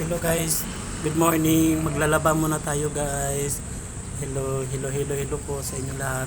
Hello guys, good morning. Maglalaba muna tayo guys. Hello, hello, hello, hello po sa inyo lahat.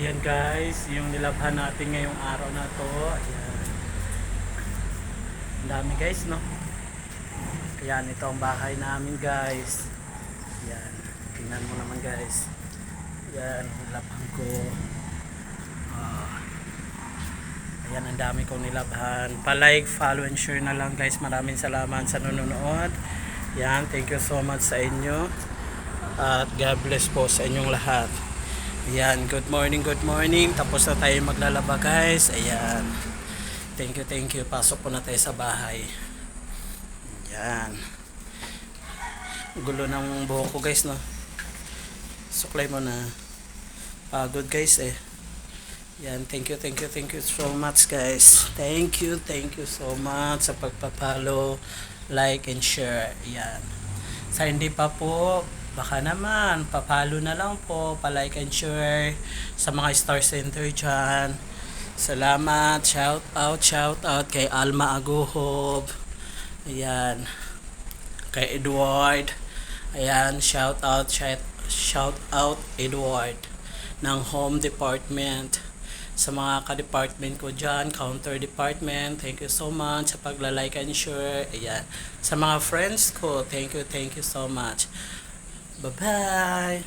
Ayan guys, yung nilabhan natin ngayong araw na to. Ayan. Ang dami guys, no? Ayan, ito ang bahay namin guys. Ayan. Tingnan mo naman guys. Ayan, nilabhan ko. Ah, dami kong nilabhan. Pa-like, follow, and share na lang guys. Maraming salamat sa nanonood. Yan, thank you so much sa inyo. At God bless po sa inyong lahat. Ayan, good morning, good morning. Tapos na tayo maglalaba guys. Ayan. Thank you, thank you. Pasok po na tayo sa bahay. Ayan. Gulo ng buhok ko guys, no? Suklay mo na. Pagod guys eh. Yan, thank you, thank you, thank you so much guys. Thank you, thank you so much sa pagpapalo, like, and share. Yan. Sa hindi pa po, baka naman, papalo na lang po, pa-like and share sa mga Star Center dyan. Salamat, shout out, shout out kay Alma Aguhob. Ayan. Kay Edward. Ayan, shout out, shout, shout out Edward ng Home Department sa mga ka-department ko dyan, counter department, thank you so much sa pagla-like and share. Ayan. Sa mga friends ko, thank you, thank you so much. Bye-bye!